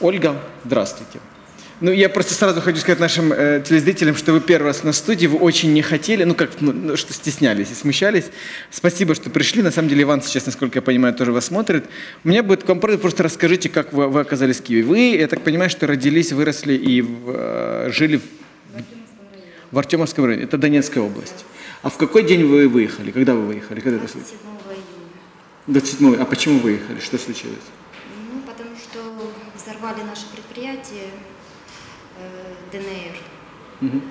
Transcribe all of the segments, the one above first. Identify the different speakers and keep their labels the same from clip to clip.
Speaker 1: Ольга, здравствуйте. Ну, я просто сразу хочу сказать нашим э, телезрителям, что вы первый раз на студии, вы очень не хотели, ну, как, ну, ну, что стеснялись и смущались. Спасибо, что пришли. На самом деле, Иван сейчас, насколько я понимаю, тоже вас смотрит. У меня будет к вам просьба, просто расскажите, как вы, вы оказались в Киеве. Вы, я так понимаю, что родились, выросли и э, жили в, в Артемовском районе. Это Донецкая область. А в какой день вы выехали? Когда вы выехали? Когда это случилось?
Speaker 2: 27 июня.
Speaker 1: 27 А почему выехали? Что случилось?
Speaker 2: Взорвали наше предприятие э, ДНР.
Speaker 1: Мгм.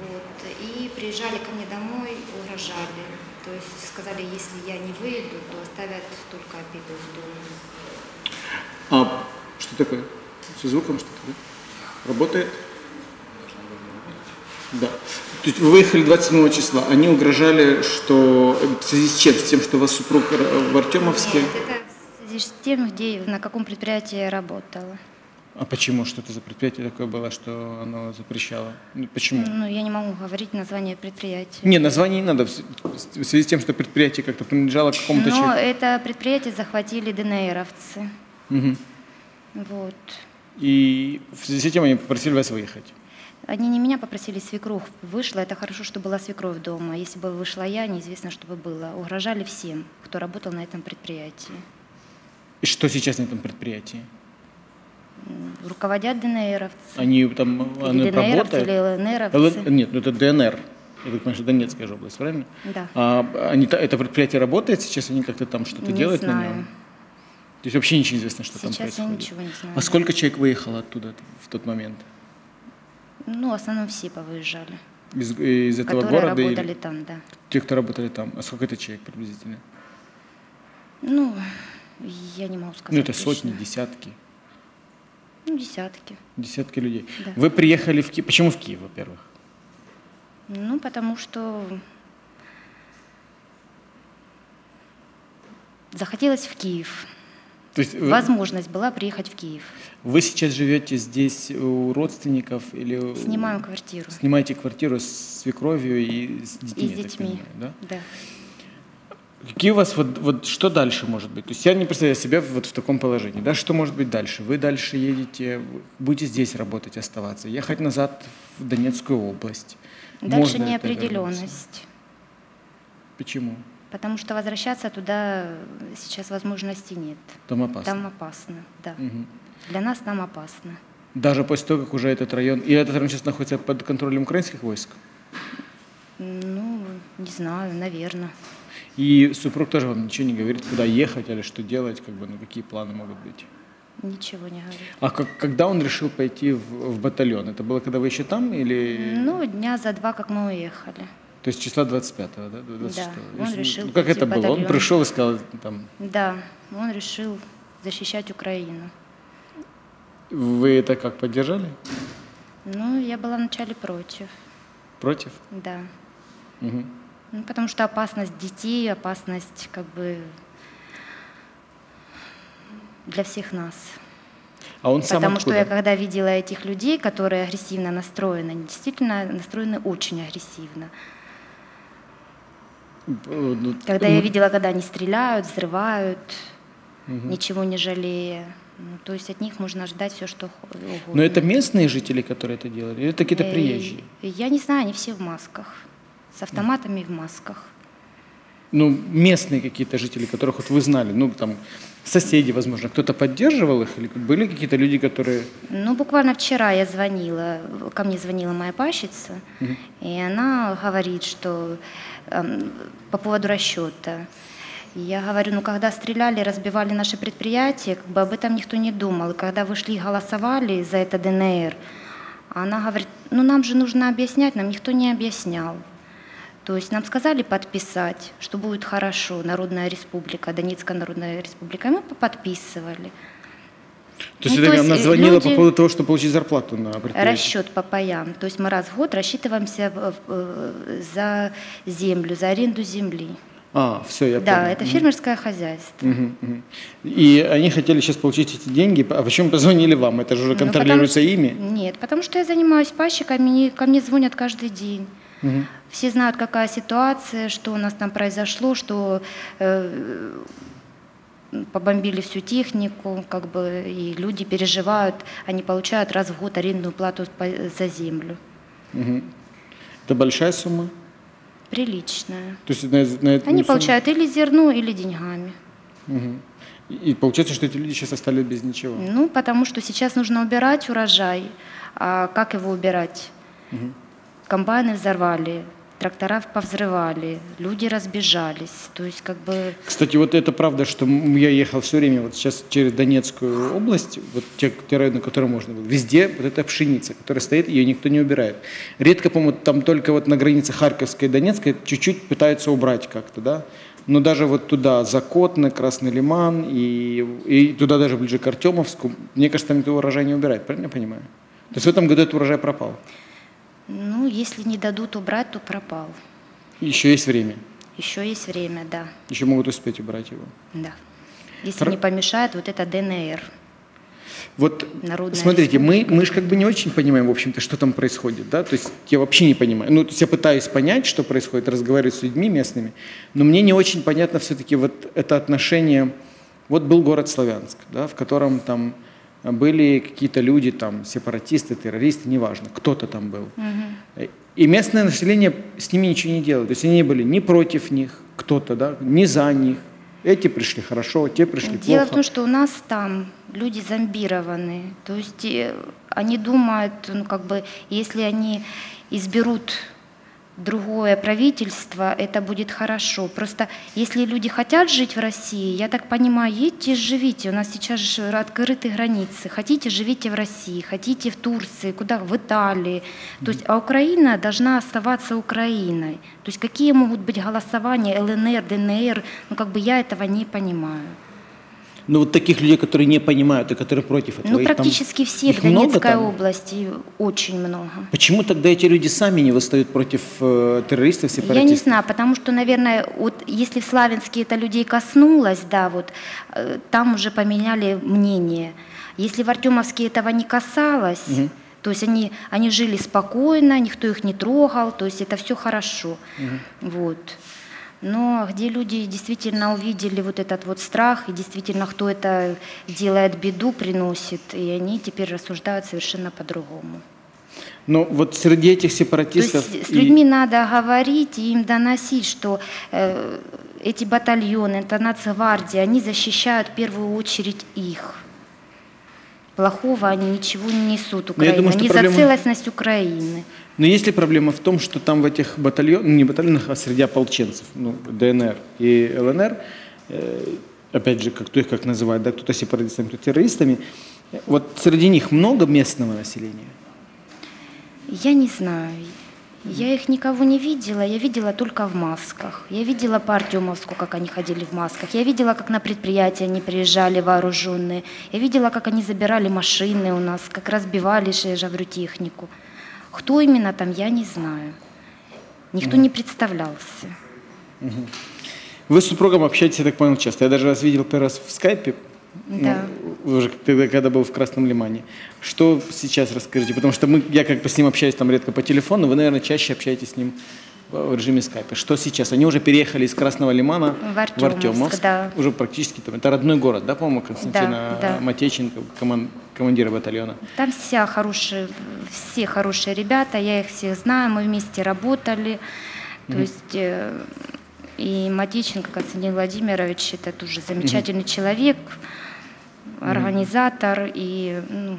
Speaker 2: Вот, и приезжали ко мне домой, угрожали. То есть сказали, если я не выйду, то оставят только опеку из дома.
Speaker 1: А что такое? Со звуком что-то, да? Работает? Да. То есть вы выехали 27 числа. Они угрожали, что в связи с чем? С тем, что у вас супруг р- в Артемовске?
Speaker 2: Нет, это с тем, где, на каком предприятии я работала.
Speaker 1: А почему? Что это за предприятие такое было, что оно запрещало? Ну, Почему?
Speaker 2: Ну, я не могу говорить название предприятия.
Speaker 1: Не, название не надо. В связи с тем, что предприятие как-то принадлежало какому-то человеку.
Speaker 2: это предприятие захватили ДНРовцы.
Speaker 1: Мгм.
Speaker 2: Вот.
Speaker 1: И в связи с этим они попросили вас выехать.
Speaker 2: Они не меня попросили, свекровь вышла. Это хорошо, что была свекровь дома. Если бы вышла я, неизвестно, что бы было. Угрожали всем, кто работал на этом предприятии.
Speaker 1: И что сейчас на этом предприятии?
Speaker 2: Руководят ДНРовцы.
Speaker 1: Они там
Speaker 2: Или
Speaker 1: они
Speaker 2: ДНРовцы,
Speaker 1: работают?
Speaker 2: или ЛНРовцы.
Speaker 1: ЛН Нет, ну это ДНР. Я так понимаю, что Донецкая же область, правильно?
Speaker 2: Да.
Speaker 1: А они, это предприятие работает сейчас? Они как-то там что-то
Speaker 2: Не
Speaker 1: делают на
Speaker 2: знаю.
Speaker 1: нем? То есть вообще ничего не известно, что там
Speaker 2: Сейчас я
Speaker 1: происходит?
Speaker 2: ничего не знаю.
Speaker 1: А сколько человек выехало оттуда в тот момент?
Speaker 2: Ну, в основном все повыезжали.
Speaker 1: Из, из этого
Speaker 2: которые
Speaker 1: города? или
Speaker 2: работали там, да.
Speaker 1: Те, кто работали там. А сколько это человек приблизительно?
Speaker 2: Ну, я не могу сказать.
Speaker 1: ну, это
Speaker 2: точно.
Speaker 1: сотни, десятки.
Speaker 2: Ну, десятки.
Speaker 1: Десятки людей.
Speaker 2: Да.
Speaker 1: Вы приехали в Киев. Почему в Киев, во-первых?
Speaker 2: Ну, потому что захотелось в Киев.
Speaker 1: То есть вы,
Speaker 2: Возможность была приехать в Киев.
Speaker 1: вы сейчас живете здесь у родственников или
Speaker 2: Снимаем квартиру.
Speaker 1: снимаете квартиру с свекровью и с детьми,
Speaker 2: И с детьми.
Speaker 1: понимаю, да?
Speaker 2: Да.
Speaker 1: Какие у вас вот, вот что дальше может быть? То есть я не представляю себя вот в таком положении. Да, что может быть дальше? Вы дальше едете, будете здесь работать, оставаться, ехать назад в Донецкую область.
Speaker 2: Дальше
Speaker 1: Можно
Speaker 2: неопределенность.
Speaker 1: Почему?
Speaker 2: Потому что возвращаться туда сейчас возможности нет.
Speaker 1: Там опасно.
Speaker 2: Там опасно, да.
Speaker 1: Мгм.
Speaker 2: Для нас там опасно.
Speaker 1: Даже после того, как уже этот район... И этот район сейчас находится под контролем украинских войск.
Speaker 2: Ну, не знаю, наверное.
Speaker 1: И супруг тоже вам ничего не говорит, куда ехать или что делать, как бы, ну какие планы могут быть.
Speaker 2: Ничего не говорит.
Speaker 1: А как, когда он решил пойти в, в батальон? Это было, когда вы еще там или...
Speaker 2: Ну, дня за два, как мы уехали.
Speaker 1: То есть числа 25-го, да? 26
Speaker 2: Да, он решил
Speaker 1: Ну, как это
Speaker 2: в
Speaker 1: было? Он пришел и сказал, там,
Speaker 2: Да, он решил защищать Украину.
Speaker 1: вы это как, поддержали?
Speaker 2: Ну, я была вначале против,
Speaker 1: Против?
Speaker 2: да.
Speaker 1: Мгм.
Speaker 2: Ну, потому что опасность детей, опасность как бы для всех нас.
Speaker 1: А он сам
Speaker 2: Потому что
Speaker 1: откуда?
Speaker 2: я когда видела этих людей, которые агрессивно настроены, они действительно настроены очень агрессивно. Когда я видела, когда они стреляют, взрывают,
Speaker 1: Мгм.
Speaker 2: ничего не жалея. Ну, то есть от них можно ждать все, что угодно.
Speaker 1: Но это местные жители, которые это делали? Или это какие-то приезжие?
Speaker 2: Я не знаю, они все в масках. С автоматами в масках.
Speaker 1: Ну, местные какие-то жители, которых вот вы знали, ну, там, соседи, возможно, кто-то поддерживал их? Или были какие-то люди, которые...
Speaker 2: Ну, буквально вчера я звонила, ко мне звонила моя пащица, и она говорит, что эм, по поводу расчета. Я говорю, ну когда стреляли, разбивали наши предприятия, как бы об этом никто не думал. И когда вышли и голосовали за это ДНР, она говорит, ну нам же нужно объяснять, нам никто не объяснял. То есть нам сказали подписать, что будет хорошо, Народная Республика, Донецкая Народная Республика, и мы подписывали.
Speaker 1: То есть
Speaker 2: Ну,
Speaker 1: это
Speaker 2: то есть,
Speaker 1: она звонила по
Speaker 2: люди-
Speaker 1: поводу того, чтобы получить зарплату на предприятии?
Speaker 2: Расчет по паям. То есть мы раз в год рассчитываемся э, за землю, за аренду земли.
Speaker 1: А, все, я
Speaker 2: да,
Speaker 1: понял.
Speaker 2: это
Speaker 1: Мгм.
Speaker 2: фермерское хозяйство.
Speaker 1: Мгм, мгм. И они хотели сейчас получить эти деньги. А почему позвонили вам? Это же уже
Speaker 2: Ну,
Speaker 1: контролируется
Speaker 2: потому что-
Speaker 1: ими?
Speaker 2: Нет, потому что я занимаюсь пащиками, и ко мне звонят каждый день. Все знают, какая ситуация, что у нас там произошло, что э, побомбили всю технику, как бы, и люди переживают, они получают раз в год арендную плату за землю.
Speaker 1: Мгм. Это большая сумма?
Speaker 2: Приличная.
Speaker 1: То есть на, на эту
Speaker 2: Они
Speaker 1: сумму-
Speaker 2: получают или зерно, или деньгами.
Speaker 1: Мгм. И, и получается, что эти люди сейчас остались без ничего.
Speaker 2: Ну, потому что сейчас нужно убирать урожай. А как его убирать? Комбайны взорвали, трактора повзрывали, люди разбежались. То есть, как бы,
Speaker 1: Кстати, вот это правда, что я ехал все время вот сейчас через Донецкую область, вот те, те районы, которые можно было, везде вот эта пшеница, которая стоит, ее никто не убирает. Редко, по-моему, там только вот на границе Харьковской и Донецкой чуть-чуть пытаются убрать как-то, да. Но даже вот туда, Закотно, Красный Лиман и, и туда даже ближе к Артемовску, мне кажется, там этого урожай не убирают, правильно я понимаю? То есть в этом году этот урожай пропал.
Speaker 2: Ну, если не дадут убрать, то пропал.
Speaker 1: Еще есть время,
Speaker 2: Еще есть время, да,
Speaker 1: еще могут успеть убрать его.
Speaker 2: да. Если
Speaker 1: Хор-
Speaker 2: не помешает вот это ДНР.
Speaker 1: Вот
Speaker 2: Народная
Speaker 1: смотрите, мы, мы же как бы не очень понимаем, в общем-то, что там происходит, да, то есть я вообще не понимаю. Ну, то есть я пытаюсь понять, что происходит, разговаривать с людьми местными, но мне не очень понятно все-таки вот это отношение. Вот был город Славянск, да, в котором там были какие-то люди, там, сепаратисты, террористы, неважно, кто-то там был. И местное население с ними ничего не делало. То есть они не были ни против них, кто-то, да, ни за них. Эти пришли хорошо, те пришли
Speaker 2: Дело
Speaker 1: плохо.
Speaker 2: в том, что у нас там люди зомбированы. То есть э, они думают, ну как бы, если они изберут другое правительство, это будет хорошо. Просто если люди хотят жить в России, я так понимаю, едьте, живите. У нас сейчас же открыты границы. Хотите, живите в России, хотите в Турции, куда в Италии. То есть, а Украина должна оставаться Украиной. То есть какие могут быть голосования ЛНР, ДНР, ну как бы я этого не понимаю.
Speaker 1: Ну вот таких людей, которые не понимают и которые против этого.
Speaker 2: Ну,
Speaker 1: их там-
Speaker 2: практически все в
Speaker 1: много
Speaker 2: Донецкой
Speaker 1: там?
Speaker 2: области, очень много.
Speaker 1: Почему тогда эти люди сами не восстают против э, террористов,
Speaker 2: Я
Speaker 1: сепаратистов?
Speaker 2: не знаю, потому что, наверное, вот если в Славянске это людей коснулось, да, вот э, там уже поменяли мнение. Если в Артемовске этого не касалось, то есть они, они жили спокойно, никто их не трогал, то есть это все хорошо. Вот. Но где люди действительно увидели вот этот вот страх, и действительно кто это делает беду, приносит, и они теперь рассуждают совершенно по-другому.
Speaker 1: Но вот среди этих
Speaker 2: То
Speaker 1: сепаратистов...
Speaker 2: есть с людьми надо говорить и им доносить, что э, эти батальоны, это нацгвардия, они защищают в первую очередь их. Плохого они ничего не несут
Speaker 1: я
Speaker 2: Украине.
Speaker 1: думаю, что
Speaker 2: они
Speaker 1: проблема-
Speaker 2: за целостность Украины.
Speaker 1: Но есть ли проблема в том, что там в этих батальонах, ну, не батальонах, а среди ополченцев, ну, ДНР и ЛНР, э, опять же, как, кто их как называют, да, кто-то сепаратистами, кто террористами, вот среди них много местного населения?
Speaker 2: Я не знаю. Я их никого не видела, я видела только в масках. Я видела по Артемовску, как они ходили в масках. Я видела, как на предприятия они приезжали вооруженные. Я видела, как они забирали машины у нас, как разбивали, же говорю, технику. Кто именно там, я не знаю. Никто не представлялся.
Speaker 1: Вы с супругом общаетесь, я так понял, часто. Я даже вас видел первый раз в скайпе,
Speaker 2: Да.
Speaker 1: ну, уже тогда, когда был в Красном Лимане. Что сейчас расскажите? Потому что мы, я как бы с ним общаюсь там редко по телефону, вы, наверное, чаще общаетесь с ним в режиме скайпа. Что сейчас? Они уже переехали из Красного Лимана
Speaker 2: В Артемовск, да.
Speaker 1: Уже практически там. Это родной город, да, по-моему, Константина
Speaker 2: Да, да.
Speaker 1: Матеченко, коман- командира батальона.
Speaker 2: Там вся хорошие, все хорошие ребята, я их всех знаю, мы вместе работали. То есть э, и Матиченко Константин Владимирович, это тоже замечательный человек, организатор и, ну,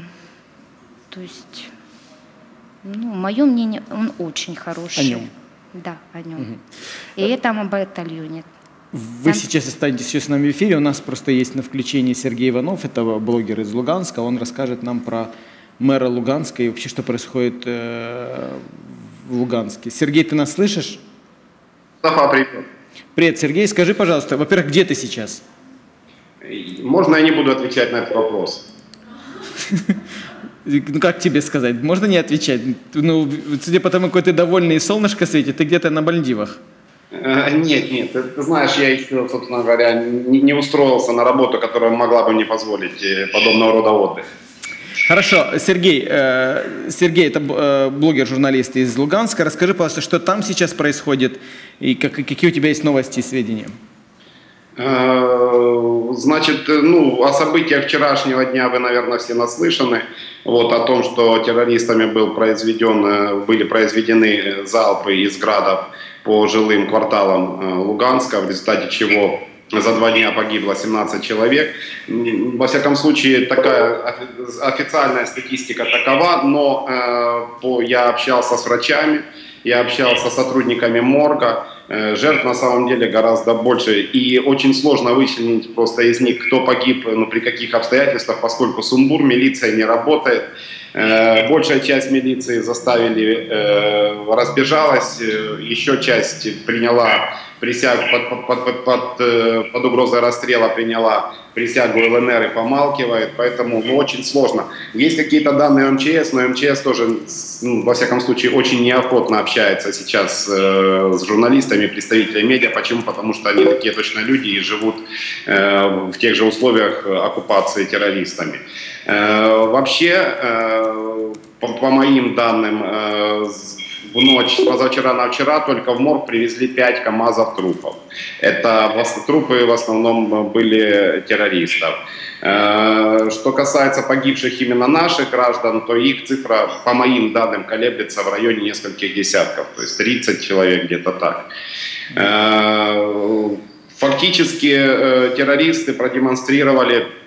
Speaker 2: то есть, ну, мое мнение, он очень хороший.
Speaker 1: О нем?
Speaker 2: Да, о нем. И это о батальоне.
Speaker 1: Вы сейчас останетесь еще с нами в эфире. У нас просто есть на включении Сергей Иванов, это блогер из Луганска. Он расскажет нам про мэра Луганска и вообще, что происходит э, в Луганске. Сергей, ты нас слышишь?
Speaker 3: Мустафа, привет.
Speaker 1: Привет, Сергей. Скажи, пожалуйста, во-первых, где ты сейчас?
Speaker 3: Можно я не буду отвечать на этот вопрос?
Speaker 1: Ну, как тебе сказать? Можно не отвечать? Ну, судя по тому, какой ты довольный и солнышко светит, ты где-то на Мальдивах.
Speaker 3: Э, Нет, нет, ты, ты знаешь, я еще, собственно говоря, не, не устроился на работу, которая могла бы мне позволить э, подобного рода отдых.
Speaker 1: Хорошо, Сергей, э, Сергей, это э, блогер-журналист из Луганска. Расскажи, пожалуйста, что там сейчас происходит и как- какие у тебя есть новости и сведения?
Speaker 3: Значит, ну, о событиях вчерашнего дня вы, наверное, все наслышаны. Вот, о том, что террористами был произведен, были произведены залпы из градов по жилым кварталам Луганска, в результате чего за два дня погибло 17 человек. Во всяком случае, такая официальная статистика такова, но э, по, я общался с врачами, я общался с сотрудниками морга, э, жертв на самом деле гораздо больше, и очень сложно вычленить просто из них, кто погиб, ну, при каких обстоятельствах, поскольку сумбур, милиция не работает, э, Большая часть милиции заставили, э, разбежалась, э, еще часть приняла присягу под, под, под, под, э, под угрозой расстрела приняла присягу ЛНР и помалкивает, поэтому ну, очень сложно. Есть какие-то данные МЧС, но МЧС тоже, ну, во всяком случае, очень неохотно общается сейчас э, с журналистами, представителями медиа. Почему? Потому что они такие точно люди и живут э, в тех же условиях оккупации террористами. Э, вообще, э, по, по моим данным, э, в ночь с позавчера на вчера только в морг привезли 5 КАМАЗов трупов. Это трупы в основном были террористов. Э, что касается погибших именно наших граждан, то их цифра, по моим данным, колеблется в районе нескольких десятков, то есть 30 человек где-то так. Э, фактически э, террористы продемонстрировали Э,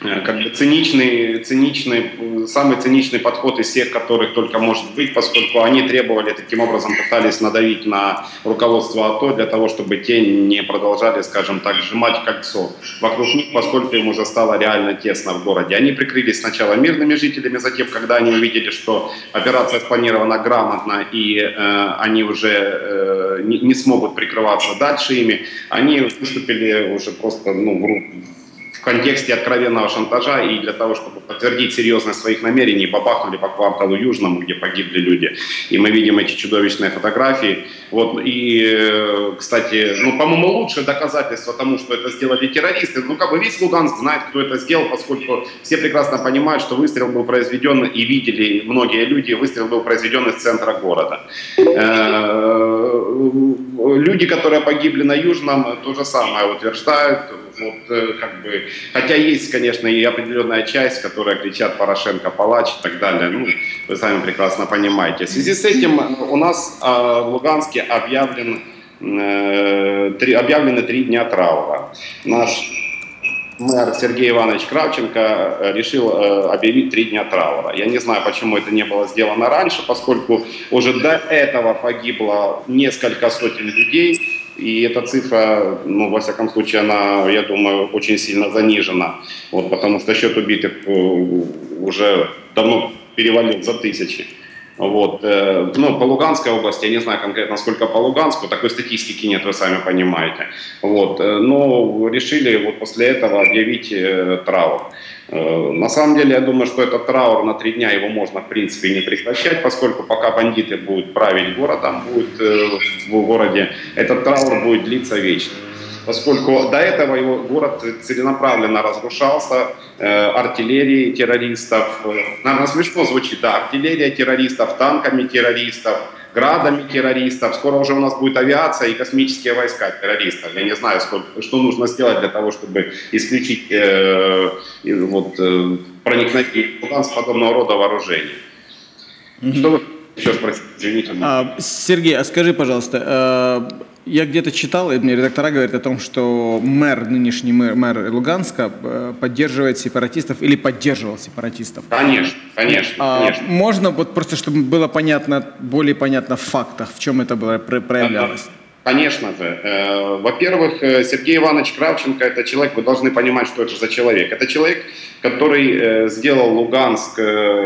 Speaker 3: как бы циничный, циничный, самый циничный подход из всех, которых только может быть, поскольку они требовали, таким образом пытались надавить на руководство АТО для того, чтобы те не продолжали, скажем так, сжимать кольцо вокруг них, поскольку им уже стало реально тесно в городе. Они прикрылись сначала мирными жителями, затем, когда они увидели, что операция спланирована грамотно и э, они уже э, не, не смогут прикрываться дальше ими, они выступили уже просто ну, в в контексте откровенного шантажа и для того, чтобы подтвердить серьезность своих намерений, бабахнули по кварталу Южному, где погибли люди. И мы видим эти чудовищные фотографии. Вот, и, э, кстати, ну, по-моему, лучшее доказательство тому, что это сделали террористы, ну, как бы весь Луганск знает, кто это сделал, поскольку все прекрасно понимают, что выстрел был произведен, и видели многие люди, выстрел был произведен из центра города. Э, люди, которые погибли на Южном, то же самое утверждают, вот, э, как бы, хотя есть, конечно, и определенная часть, которая кричат Порошенко палач и так далее. Ну, вы сами прекрасно понимаете. В связи с этим у нас э, в Луганске объявлен, э, три, объявлены три дня траура. Наш мэр Сергей Иванович Кравченко решил объявить три дня траура. Я не знаю, почему это не было сделано раньше, поскольку уже до этого погибло несколько сотен людей, и эта цифра, ну, во всяком случае, она, я думаю, очень сильно занижена. Вот, потому что счет убитых э, уже давно перевалил за тысячи. Вот. Э, ну, по Луганской области, я не знаю конкретно, сколько по Луганску, такой статистики нет, вы сами понимаете. Вот. Э, но решили вот после этого объявить траур. Э, на самом деле, я думаю, что этот траур на три дня его можно, в принципе, не прекращать, поскольку пока бандиты будут править городом, будет в городе, этот траур будет длиться вечно. Поскольку до этого его город целенаправленно разрушался э, артиллерией террористов. Наверное, смешно звучит, да, артиллерия террористов, танками террористов, градами террористов. Скоро уже у нас будет авиация и космические войска террористов. Я не знаю, сколько, что нужно сделать для того, чтобы исключить э, вот, э, проникновение в подобного рода вооружений. Mm-hmm. Что еще спросите? Извините.
Speaker 1: А, Сергей, а скажи, пожалуйста, э, я где-то читал, и мне редактора говорят о том, что мэр, нынешний мэр, мэр Луганска э, поддерживает сепаратистов или поддерживал сепаратистов.
Speaker 3: Конечно, конечно,
Speaker 1: а, конечно. Можно вот просто, чтобы было понятно, более понятно в фактах, в чем это было проявлялось?
Speaker 3: Конечно же. Э, во-первых, э, Сергей Иванович Кравченко – это человек, вы должны понимать, что это за человек. Это человек, который э, сделал Луганск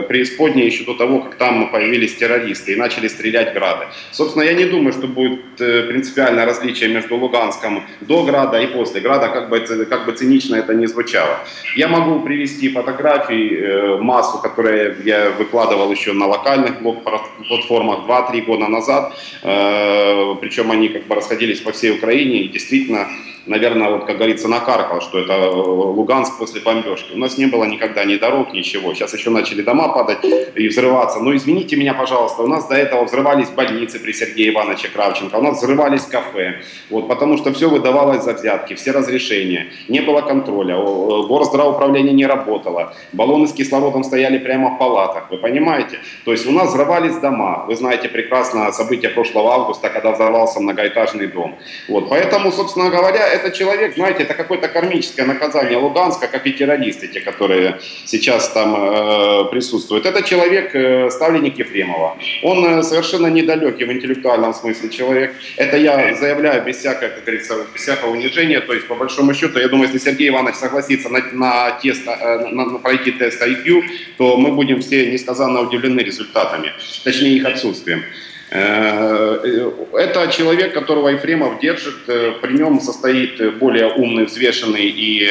Speaker 3: преисподней еще до того, как там появились террористы и начали стрелять грады. Собственно, я не думаю, что будет принципиальное различие между Луганском до града и после града, как бы, как бы цинично это ни звучало. Я могу привести фотографии, массу, которые я выкладывал еще на локальных блог-платформах 2-3 года назад, причем они как бы расходились по всей Украине, и действительно наверное, вот, как говорится, накаркал, что это э, Луганск после бомбежки. У нас не было никогда ни дорог, ничего. Сейчас еще начали дома падать и взрываться. Но извините меня, пожалуйста, у нас до этого взрывались больницы при Сергее Ивановиче Кравченко, у нас взрывались кафе, вот, потому что все выдавалось за взятки, все разрешения, не было контроля, горздравоуправление не работало, баллоны с кислородом стояли прямо в палатах, вы понимаете? То есть у нас взрывались дома, вы знаете прекрасно события прошлого августа, когда взорвался многоэтажный дом. Вот, поэтому, собственно говоря, этот человек, знаете, это какое-то кармическое наказание Луганска, как и террористы, те, которые сейчас там э, присутствуют. Это человек, э, ставленник Ефремова. Он э, совершенно недалекий в интеллектуальном смысле человек. Это я заявляю без всякого, как говорится, без всякого унижения. То есть, по большому счету, я думаю, если Сергей Иванович согласится на, на, тест, э, на, на пройти тест IQ, то мы будем все несказанно удивлены результатами, точнее их отсутствием. Э, это человек, которого Ефремов держит, э, при нем состоит более умный, взвешенный и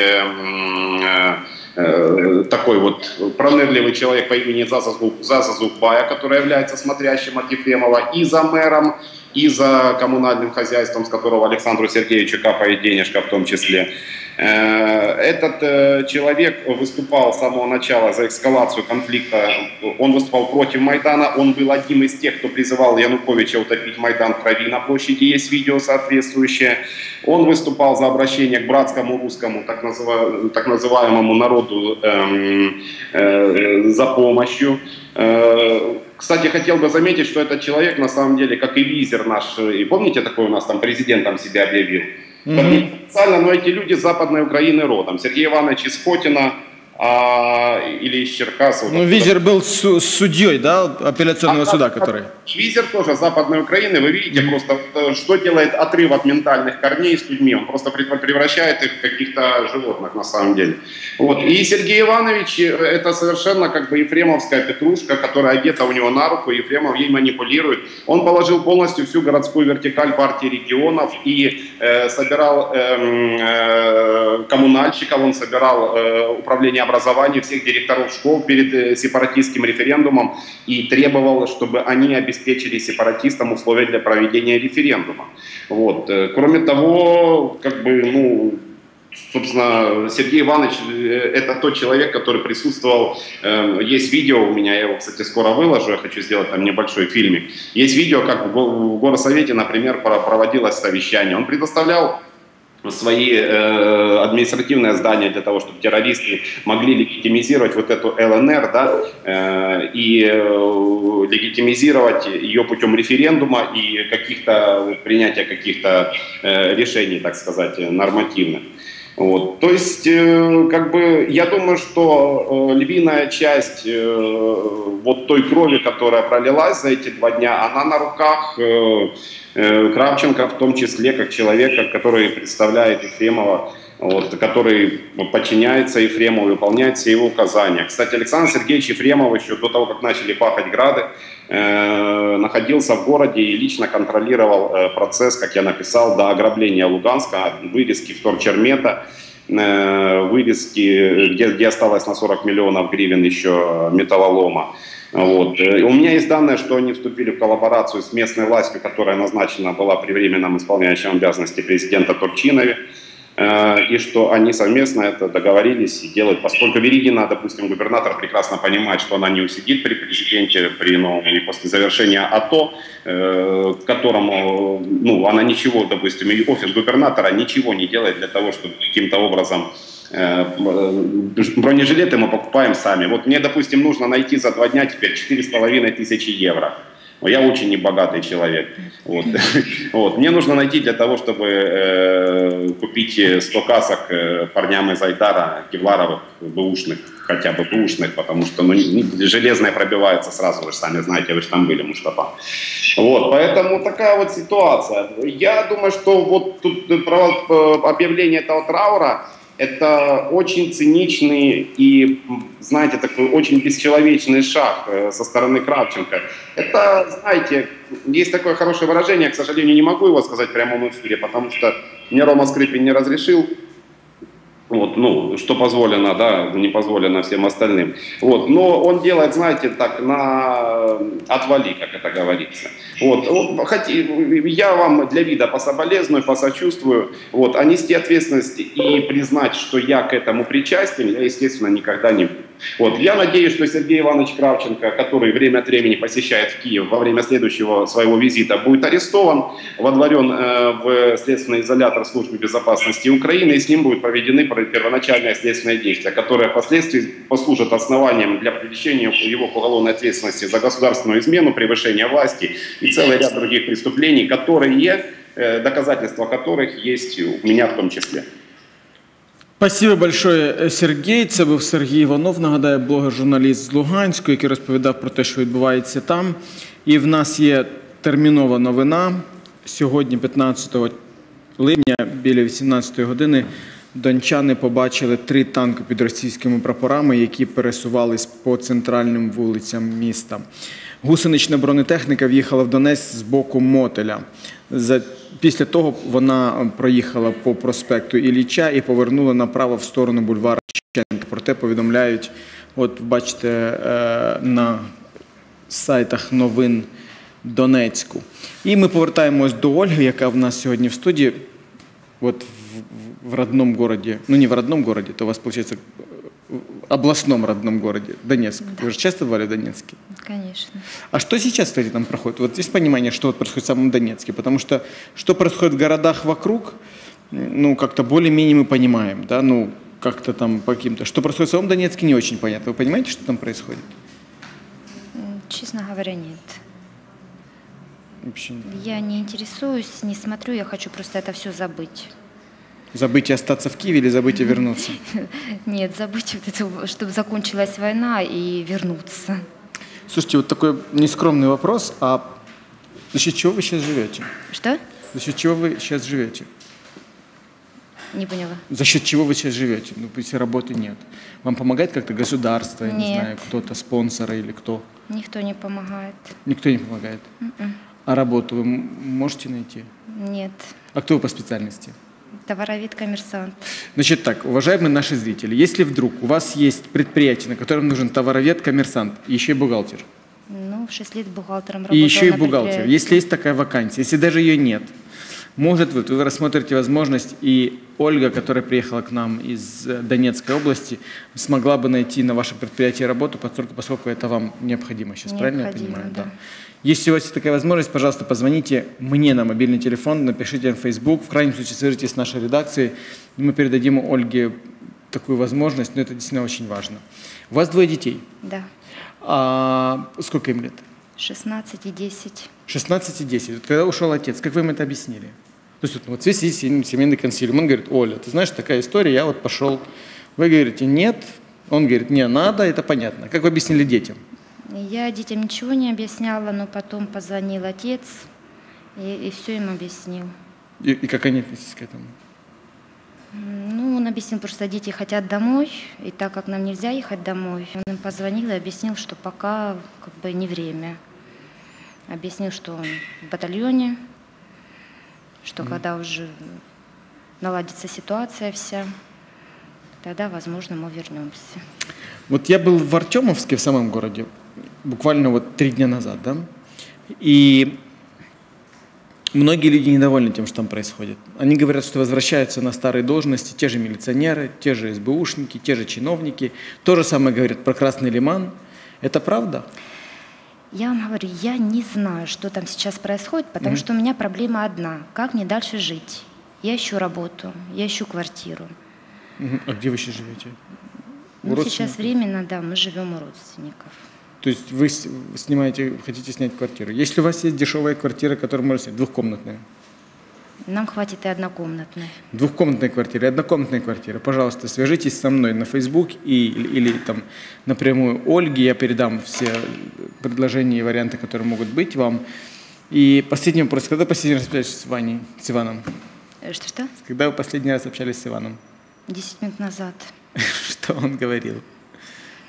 Speaker 3: такой вот пронырливый человек по имени Заза Зубая, который является смотрящим от Ефремова и за мэром, и за коммунальным хозяйством, с которого Александру Сергеевичу капает денежка в том числе. Э, этот э, человек выступал с самого начала за эскалацию конфликта, он выступал против Майдана, он был одним из тех, кто призывал Януковича утопить Майдан в крови на площади, есть видео соответствующее. Он выступал за обращение к братскому русскому, так, называ, так называемому народу эм, э, за помощью. Э, кстати, хотел бы заметить, что этот человек на самом деле, как и визер наш, и помните, такой у нас там президентом себя объявил? Mm-hmm. Официально, но эти люди с Западной Украины родом. Сергей Иванович из а, или из Черкасов.
Speaker 1: Ну, Визер был с, судьей, да, апелляционного а, суда, который...
Speaker 3: Визер тоже Западной Украины, вы видите просто, э, что делает отрыв от ментальных корней с людьми, он просто превращает их в каких-то животных на самом деле. Вот. И Сергей Иванович, э, это совершенно как бы ефремовская петрушка, которая одета у него на руку, Ефремов ей манипулирует. Он положил полностью всю городскую вертикаль партии регионов и э, собирал э, э, коммунальщиков, он собирал э, управление образования всех директоров школ перед э, сепаратистским референдумом и требовал, чтобы они обеспечили сепаратистам условия для проведения референдума. Вот. Э, кроме того, как бы, ну, Собственно, Сергей Иванович э, – это тот человек, который присутствовал. Есть видео у меня, я его, кстати, скоро выложу, я хочу сделать там небольшой фильмик. Есть видео, как в Горосовете, например, проводилось совещание. Он предоставлял свои э, административные здания для того, чтобы террористы могли легитимизировать вот эту ЛНР, да, э, и э, легитимизировать ее путем референдума и каких-то принятия каких-то э, решений, так сказать, нормативных. Вот. То есть, э, как бы, я думаю, что э, львиная часть э, вот той крови, которая пролилась за эти два дня, она на руках э, э, Кравченко, в том числе, как человека, который представляет Ефремова, вот, который подчиняется Ефремову, выполняет все его указания. Кстати, Александр Сергеевич Ефремов еще до того, как начали пахать грады, находился в городе и лично контролировал э, процесс, как я написал, до ограбления Луганска, вырезки вторчермета, э, вырезки, где, где осталось на 40 миллионов гривен еще металлолома. Вот. Э, у меня есть данные, что они вступили в коллаборацию с местной властью, которая назначена была при временном исполняющем обязанности президента Турчинове. Э, и что они совместно это договорились и делают, поскольку Веригина, допустим, губернатор прекрасно понимает, что она не усидит при президенте при новом и после завершения АТО, э, которому, ну, она ничего, допустим, и офис губернатора ничего не делает для того, чтобы каким-то образом э, бронежилеты мы покупаем сами. Вот мне, допустим, нужно найти за два дня теперь 4,5 тысячи евро. Я очень небогатый человек. Вот. Вот. Мне нужно найти для того, чтобы э, купить 100 касок э, парням из Айдара, кевларовых, бэушных, хотя бы бэушных, потому что ну, железное пробивается сразу, вы же сами знаете, вы же там были, Мустафа. Вот, поэтому такая вот ситуация. Я думаю, что вот тут э, объявление этого траура, это очень циничный и, знаете, такой очень бесчеловечный шаг э, со стороны Кравченко. Это, знаете, есть такое хорошее выражение, к сожалению, не могу его сказать в прямом эфире, потому что мне Рома Скрипин не разрешил. Вот, ну, что позволено, да, не позволено всем остальным. Вот, но он делает, знаете, так, на отвали, как это говорится. Вот, вот хоть, я вам для вида пособолезную, посочувствую, вот, а нести ответственность и признать, что я к этому причастен, я, естественно, никогда не буду. Вот. Я надеюсь, что Сергей Иванович Кравченко, который время от времени посещает Киев, во время следующего своего визита будет арестован, водворен э, в следственный изолятор службы безопасности Украины, и с ним будут проведены первоначальные следственные действия, которые впоследствии послужат основанием для привлечения его к уголовной ответственности за государственную измену, превышение власти и целый ряд других преступлений, которые, э, доказательства которых есть у меня в том числе.
Speaker 1: Спасибо большое, е, Сергій. Це був Сергій Іванов, нагадаю, блогер-журналіст з Луганську, який розповідав про те, що відбувається там. І в нас є термінова новина. Сьогодні, 15 липня, біля 18 години, дончани побачили три танки під російськими прапорами, які пересувались по центральним вулицям міста. Гусенична бронетехніка в'їхала в Донець з боку мотеля. Після того вона проїхала по проспекту Ілліча і повернула направо в сторону бульвара Шевченка. Проте повідомляють, от бачите, е, на сайтах новин Донецьку. І ми повертаємось до Ольги, яка в нас сьогодні в студії. От в, в родном городе, ну не в родном городе, то у вас, получается, областном родном городе, Донецк. Да. Вы же часто бывали в Донецке?
Speaker 2: Конечно.
Speaker 1: А что сейчас, кстати, там проходит? Вот есть понимание, что вот происходит в самом Донецке? Потому что что происходит в городах вокруг, ну, как-то более-менее мы понимаем, да, ну, как-то там по каким-то. Что происходит в самом Донецке, не очень понятно. Вы понимаете, что там происходит?
Speaker 2: Честно говоря, нет.
Speaker 1: Вообще нет.
Speaker 2: Я не интересуюсь, не смотрю, я хочу просто это все забыть.
Speaker 1: Забыть и остаться в Киеве или забыть и вернуться?
Speaker 2: Нет, забыть, вот это, чтобы закончилась война и вернуться.
Speaker 1: Слушайте, вот такой нескромный вопрос. А за счет чего вы сейчас живете?
Speaker 2: Что?
Speaker 1: За счет чего вы сейчас живете?
Speaker 2: Не поняла.
Speaker 1: За счет чего вы сейчас живете? Ну, если работы нет. Вам помогает как-то государство, я
Speaker 2: нет.
Speaker 1: не знаю, кто-то, спонсоры или кто?
Speaker 2: Никто не помогает.
Speaker 1: Никто не помогает?
Speaker 2: М-м.
Speaker 1: А работу вы можете найти?
Speaker 2: Нет.
Speaker 1: А кто вы по специальности?
Speaker 2: Товаровед коммерсант.
Speaker 1: Значит так, уважаемые наши зрители, если вдруг у вас есть предприятие, на котором нужен товаровед, коммерсант, еще и бухгалтер,
Speaker 2: Ну, 6 лет бухгалтером
Speaker 1: и
Speaker 2: работала
Speaker 1: еще и бухгалтер, если есть такая вакансия, если даже ее нет, может быть, вы рассмотрите возможность, и Ольга, которая приехала к нам из э, Донецкой области, смогла бы найти на ваше предприятие работу, поскольку, поскольку это вам необходимо сейчас, правильно я
Speaker 2: Необходимо,
Speaker 1: понимаю?
Speaker 2: да.
Speaker 1: Если у вас есть такая возможность, пожалуйста, позвоните мне на мобильный телефон, напишите на Facebook, в крайнем случае свяжитесь с нашей редакцией, и мы передадим Ольге такую возможность, но это действительно очень важно. У вас двое детей.
Speaker 2: Да.
Speaker 1: А сколько им лет?
Speaker 2: 16 и 10.
Speaker 1: 16 и 10. Вот когда ушел отец, как вы им это объяснили? То есть вот, вот здесь есть семейный консилиум. Он говорит, Оля, ты знаешь, такая история, я вот пошел. Вы говорите, нет. Он говорит, не, надо, это понятно. Как вы объяснили детям?
Speaker 2: Я детям ничего не объясняла, но потом позвонил отец и, все им объяснил.
Speaker 1: И, и как они отнеслись к этому?
Speaker 2: Ну, он объяснил, просто дети хотят домой, и так как нам нельзя ехать домой, он им позвонил и объяснил, что пока как бы не время. Объяснил, что он в батальоне, что когда уже наладится ситуация вся, тогда, возможно, мы вернемся.
Speaker 1: Вот я был в Артемовске, в самом городе, буквально вот три дня назад, да, и многие люди недовольны тем, что там происходит. Они говорят, что возвращаются на старые должности те же милиционеры, те же СБУшники, те же чиновники. То же самое говорят про Красный Лиман. Это правда?
Speaker 2: Я вам говорю, я не знаю, что там сейчас происходит, потому mm-hmm. что у меня проблема одна. Как мне дальше жить? Я ищу работу, я ищу квартиру.
Speaker 1: Mm-hmm. А где вы сейчас живете?
Speaker 2: Ну, сейчас временно, да, мы живем у родственников.
Speaker 1: То есть вы снимаете, хотите снять квартиру. Если у вас есть дешевая квартира, которую можно снять, двухкомнатная?
Speaker 2: Нам хватит и однокомнатной.
Speaker 1: Двухкомнатная квартира и однокомнатная квартира. Пожалуйста, свяжитесь со мной на Facebook и, или, или там напрямую Ольге. Я передам все предложения и варианты, которые могут быть вам. И последний вопрос. Когда последний раз общались с Ваней, с Иваном?
Speaker 2: Что-что?
Speaker 1: Когда вы последний раз общались с Иваном?
Speaker 2: Десять минут назад.
Speaker 1: Что он говорил?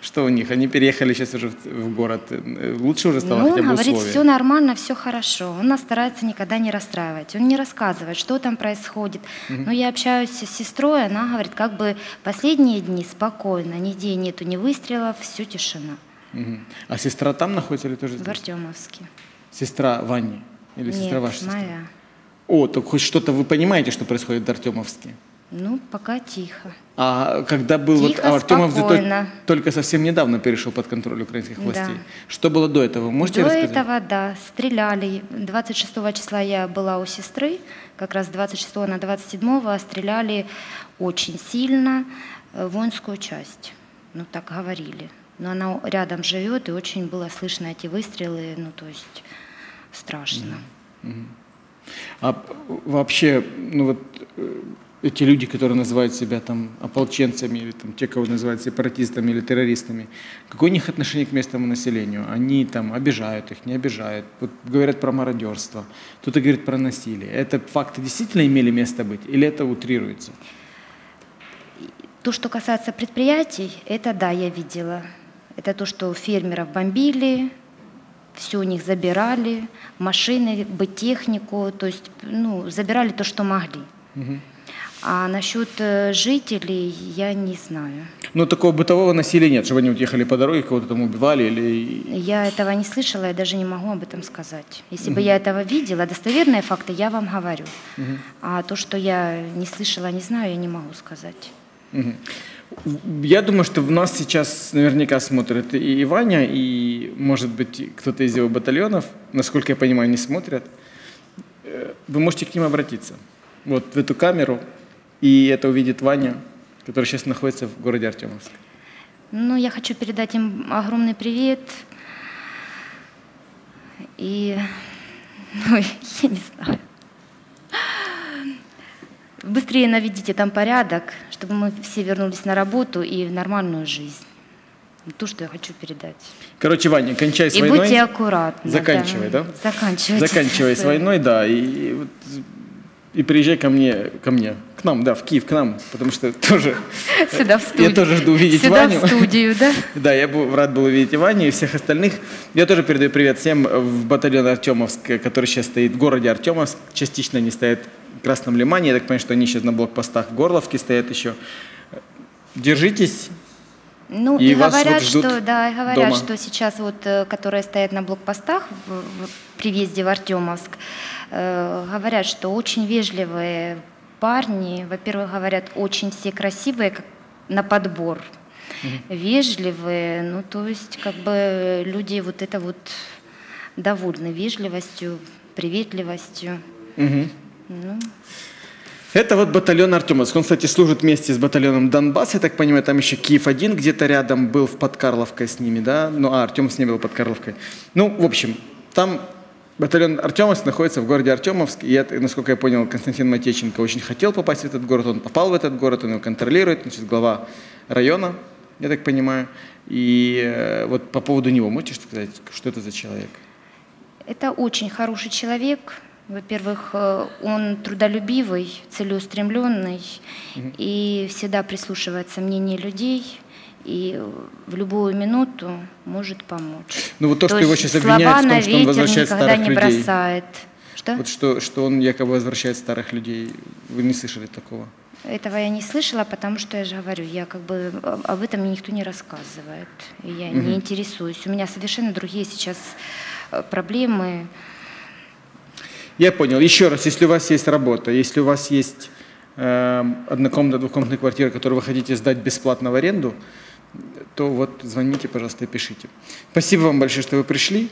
Speaker 1: Что у них? Они переехали сейчас уже в, в город. Лучше уже стало
Speaker 2: Ну,
Speaker 1: хотя
Speaker 2: он
Speaker 1: бы
Speaker 2: говорит,
Speaker 1: условия?
Speaker 2: все нормально, все хорошо. Он нас старается никогда не расстраивать. Он не рассказывает, что там происходит. Но я общаюсь с сестрой, она говорит, как бы последние дни спокойно, нигде нету ни выстрелов, все тишина.
Speaker 1: Мгм. А сестра там находится или тоже
Speaker 2: В
Speaker 1: здесь?
Speaker 2: Артемовске.
Speaker 1: Сестра Вани? Или сестра
Speaker 2: Нет,
Speaker 1: ваша сестра?
Speaker 2: моя.
Speaker 1: О, так хоть что-то вы понимаете, что происходит в Артемовске?
Speaker 2: Ну, пока тихо.
Speaker 1: А когда был вот
Speaker 2: Тихо,
Speaker 1: а Артемовск же только, только совсем недавно перешел под контроль украинских
Speaker 2: Да.
Speaker 1: властей. Что было до этого? Можете
Speaker 2: До
Speaker 1: рассказать?
Speaker 2: этого, да, стреляли. 26 числа я была у сестры, как раз 26 на 27 стреляли очень сильно э, воинскую часть. Ну, так говорили. Но она рядом живет, и очень было слышно эти выстрелы, ну, то есть страшно.
Speaker 1: А п- вообще, ну вот э, эти люди, которые называют себя там ополченцами или там те, кого называют сепаратистами или террористами, какое у них отношение к местному населению? Они там обижают их, не обижают, вот говорят про мародерство, кто-то говорит про насилие. Это факты действительно имели место быть или это утрируется?
Speaker 2: То, что касается предприятий, это да, я видела. Это то, что фермеров бомбили, все у них забирали, машины, технику, то есть ну, забирали то, что могли. А насчет э, жителей я не знаю.
Speaker 1: Ну, такого бытового насилия нет, чтобы они вот ехали по дороге, кого-то там убивали или...
Speaker 2: Я этого не слышала, я даже не могу об этом сказать. Если бы я этого видела, достоверные факты я вам говорю. А то, что я не слышала, не знаю, я не могу сказать.
Speaker 1: Мгм. Я думаю, что в нас сейчас наверняка смотрят и Ваня, и, может быть, кто-то из его батальонов. Насколько я понимаю, не смотрят. Э, Вы можете к ним обратиться. Вот в эту камеру, и это увидит Ваня, который сейчас находится в городе Артемовск.
Speaker 2: Ну, я хочу передать им огромный привет. И, ну, я не знаю. Быстрее наведите там порядок, чтобы мы все вернулись на работу и в нормальную жизнь. То, что я хочу передать.
Speaker 1: Короче, Ваня, кончай с
Speaker 2: и
Speaker 1: войной.
Speaker 2: будьте аккуратны.
Speaker 1: Заканчивай, да?
Speaker 2: Заканчивайте.
Speaker 1: Заканчивай с
Speaker 2: свои-
Speaker 1: войной, да, и, и приезжай ко мне, ко мне, к нам, да, в Киев, к нам, потому что тоже
Speaker 2: Сюда в студию.
Speaker 1: Я тоже жду увидеть
Speaker 2: Сюда
Speaker 1: Ваню.
Speaker 2: в студию, да?
Speaker 1: Да, я был, рад был увидеть и Ваню, и всех остальных. Я тоже передаю привет всем в батальон Артемовск, который сейчас стоит в городе Артемовск. Частично они стоят в Красном Лимане. Я так понимаю, что они сейчас на блокпостах в Горловке стоят еще. Держитесь.
Speaker 2: Ну,
Speaker 1: И
Speaker 2: и, говорят, что, да, и говорят,
Speaker 1: дома.
Speaker 2: что сейчас вот, э, которые стоят на блокпостах в, в- при въезде в Артемовск, э, говорят, что очень вежливые парни, во-первых, говорят, очень все красивые, как на подбор, вежливые, ну, то есть, как бы люди вот это вот довольны вежливостью, приветливостью.
Speaker 1: Мгм.
Speaker 2: Ну,
Speaker 1: Это вот батальон Артемовск. Он, кстати, служит вместе с батальоном Донбасс. Я так понимаю, там еще Киев-1 где-то рядом был в Подкарловкой с ними, да? Ну, а, Артемовск не был под Карловкой. Ну, в общем, там батальон Артемовск находится в городе Артемовск. И, я, насколько я понял, Константин Матеченко очень хотел попасть в этот город. Он попал в этот город, он его контролирует. Значит, глава района, я так понимаю. И э, вот по поводу него можете сказать? Что это за человек?
Speaker 2: Это очень хороший человек. Во-первых, э, он трудолюбивый, целеустремленный и всегда прислушивается мнению людей и э, в любую минуту может помочь.
Speaker 1: Ну, вот то, что
Speaker 2: есть
Speaker 1: его сейчас обвиняют в том, что он возвращает старых
Speaker 2: не
Speaker 1: людей.
Speaker 2: бросает. Что?
Speaker 1: Вот что, что он якобы возвращает старых людей. Вы не слышали такого?
Speaker 2: Этого я не слышала, потому что я же говорю, я как бы об об этом мне никто не рассказывает, я не интересуюсь. У меня совершенно другие сейчас э, проблемы.
Speaker 1: Я понял. Еще раз, если у вас есть работа, если у вас есть э, однокомнатная, двухкомнатная квартира, которую вы хотите сдать бесплатно в аренду, то вот звоните, пожалуйста, и пишите. Спасибо вам большое, что вы пришли.